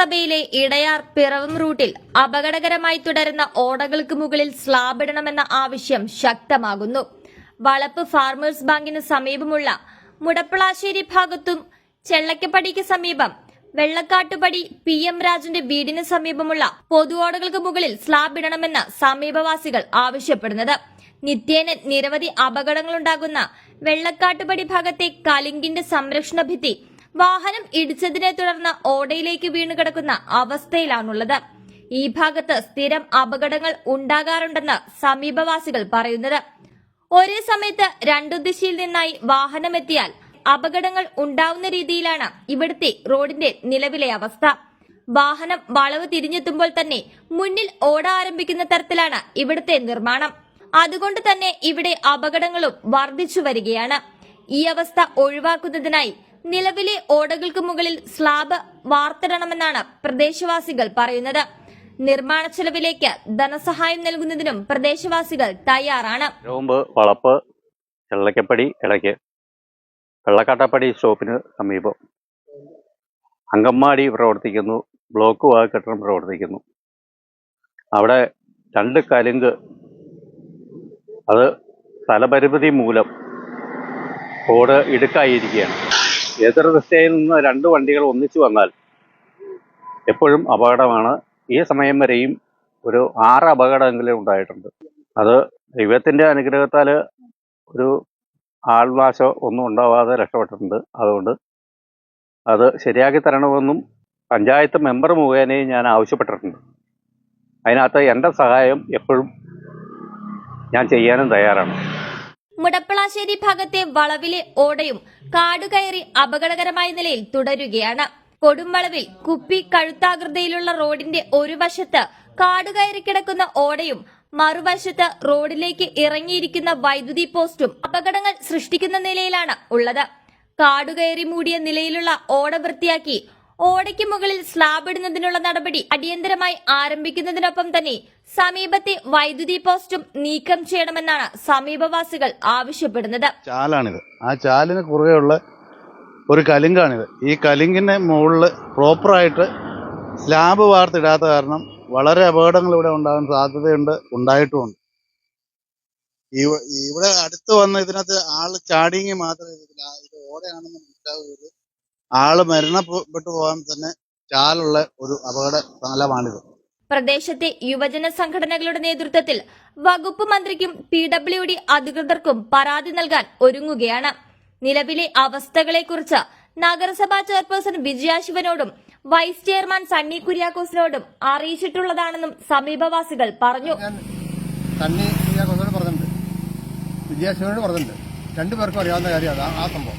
നഗരസഭയിലെ ഇടയാർ പിറവം റൂട്ടിൽ അപകടകരമായി തുടരുന്ന ഓടകൾക്ക് മുകളിൽ സ്ലാബ് ഇടണമെന്ന ആവശ്യം ശക്തമാകുന്നു. വളപ്പ് ഫാർമേഴ്സ് ബാങ്കിന് സമീപമുള്ള മുടപ്പളാശ്ശേരി ഭാഗത്തും ചെള്ളക്കപ്പടിക്ക് സമീപം വെള്ളക്കാട്ടുപടി പി എം രാജന്റെ വീടിന് സമീപമുള്ള പൊതു ഓടകൾക്ക് മുകളിൽ സ്ലാബ് ഇടണമെന്ന് സമീപവാസികൾ ആവശ്യപ്പെടുന്നത്. നിത്യേന നിരവധി അപകടങ്ങളുണ്ടാകുന്ന വെള്ളക്കാട്ടുപടി ഭാഗത്തെ കലിങ്കിന്റെ സംരക്ഷണ ഭിത്തി വാഹനം ഇടിച്ചതിനെ തുടർന്ന് ഓടയിലേക്ക് വീണു കിടക്കുന്ന അവസ്ഥയിലാണുള്ളത്. ഈ ഭാഗത്ത് സ്ഥിരം അപകടങ്ങൾ ഉണ്ടാകാറുണ്ടെന്ന് സമീപവാസികൾ പറയുന്നത്. ഒരേ സമയത്ത് രണ്ടു ദിശയിൽ നിന്നായി വാഹനമെത്തിയാൽ അപകടങ്ങൾ ഉണ്ടാവുന്ന രീതിയിലാണ് ഇവിടുത്തെ റോഡിന്റെ നിലവിലെ അവസ്ഥ. വാഹനം വളവ് തിരിഞ്ഞെത്തുമ്പോൾ തന്നെ മുന്നിൽ ഓട ആരംഭിക്കുന്ന തരത്തിലാണ് ഇവിടുത്തെ നിർമ്മാണം. അതുകൊണ്ട് തന്നെ ഇവിടെ അപകടങ്ങളും വർദ്ധിച്ചു വരികയാണ്. ഈ അവസ്ഥ ഒഴിവാക്കുന്നതിനായി നിലവിലെ ഓടകൾക്ക് മുകളിൽ സ്ലാബ് വാർത്തിടണമെന്നാണ് പ്രദേശവാസികൾ പറയുന്നത്. നിർമ്മാണ ചെലവിലേക്ക് ധനസഹായം നൽകുന്നതിനും പ്രദേശവാസികൾ തയ്യാറാണ്. വളപ്പ് ചെള്ളക്കപ്പടി ഇടയ്ക്ക് വെള്ളക്കാട്ടപ്പടി സ്റ്റോപ്പിന് സമീപം. അങ്കമ്മാടി പ്രവർത്തിക്കുന്നു ബ്ലോക്ക് വാ കെട്ടിടം പ്രവർത്തിക്കുന്നു. അവിടെ രണ്ട് കലുങ്ക്. അത് സ്ഥലപരിമിതി മൂലം റോഡ് ഇടുക്കായിരിക്കുകയാണ്. എതിർദിശയിൽ നിന്ന് രണ്ട് വണ്ടികൾ ഒന്നിച്ചു വന്നാൽ എപ്പോഴും അപകടമാണ്. ഈ സമയം വരെയും ഒരു ആറ് അപകടമെങ്കിലും ഉണ്ടായിട്ടുണ്ട്. അത് ദൈവത്തിന്റെ അനുഗ്രഹത്താൽ ഒരു ആൾനാശോ ഒന്നും ഉണ്ടാവാതെ രക്ഷപ്പെട്ടിട്ടുണ്ട്. അതുകൊണ്ട് അത് ശരിയാക്കി തരണമെന്നും പഞ്ചായത്ത് മെമ്പർ മുഖേനയും ഞാൻ ആവശ്യപ്പെട്ടിട്ടുണ്ട്. അതിനകത്ത് എന്റെ സഹായം എപ്പോഴും ഞാൻ ചെയ്യാനും തയ്യാറാണ്. മുടപ്പളാശ്ശേരി ഭാഗത്തെ വളവിലെ ഓടയും കാടുകയറി അപകടകരമായ നിലയിൽ തുടരുകയാണ്. കൊടുംവളവിൽ കുപ്പി കഴുത്താകൃതിയിലുള്ള റോഡിന്റെ ഒരു വശത്ത് കാടുകയറി കിടക്കുന്ന ഓടയും മറുവശത്ത് റോഡിലേക്ക് ഇറങ്ങിയിരിക്കുന്ന വൈദ്യുതി പോസ്റ്റും അപകടങ്ങൾ സൃഷ്ടിക്കുന്ന നിലയിലാണ് ഉള്ളത്. കാടുകയറി മൂടിയ നിലയിലുള്ള ഓട വൃത്തിയാക്കി ഓടയ്ക്ക് മുകളിൽ സ്ലാബ് ഇടുന്നതിനുള്ള നടപടി അടിയന്തരമായി ആരംഭിക്കുന്നതിനൊപ്പം തന്നെ സമീപത്തെ വൈദ്യുതി പോസ്റ്റും നീക്കം ചെയ്യണമെന്നാണ് സമീപവാസികൾ ആവശ്യപ്പെടുന്നത്. ചാലാണിത്. ആ ചാലിന് കുറുകെയുള്ള ഒരു കലിങ്കാണിത്. ഈ കലിങ്കിന്റെ മുകളിൽ പ്രോപ്പറായിട്ട് സ്ലാബ് വാർത്തിടാത്ത കാരണം വളരെ അപകടങ്ങൾ ഇവിടെ ഉണ്ടാകാൻ സാധ്യതയുണ്ട് ഉണ്ടായിട്ടുമുണ്ട്. ഇവ- ഇവിടെ അടുത്ത് വന്ന് ഇതിനകത്ത് ആൾ ചാടിയെങ്കിൽ മാത്രമേ ഇത് ഓടയാണെന്ന് മനസ്സിലാവുകയുള്ളൂ. ആൾ മരണപ്പെട്ടു പോകാൻ തന്നെ ചാലുള്ള ഒരു അപകട സ്ഥലമാണിത്. പ്രദേശത്തെ യുവജന സംഘടനകളുടെ നേതൃത്വത്തിൽ വകുപ്പ് മന്ത്രിക്കും പി ഡബ്ല്യു ഡി അധികൃതർക്കും പരാതി നൽകാൻ ഒരുങ്ങുകയാണ്. നിലവിലെ അവസ്ഥകളെക്കുറിച്ച് നഗരസഭാ ചെയർപേഴ്സൺ വിജയാശിവനോടും വൈസ് ചെയർമാൻ സണ്ണി കുര്യാക്കോസിനോടും അറിയിച്ചിട്ടുള്ളതാണെന്നും സമീപവാസികൾ പറഞ്ഞു. സണ്ണി കുര്യാക്കോസിനോട് പറഞ്ഞിട്ടുണ്ട്. വിജയാശിവനോട് പറഞ്ഞിട്ടുണ്ട്. രണ്ടുപേർക്കും അറിയാവുന്ന കാര്യമാണ് ആ സംഭവം.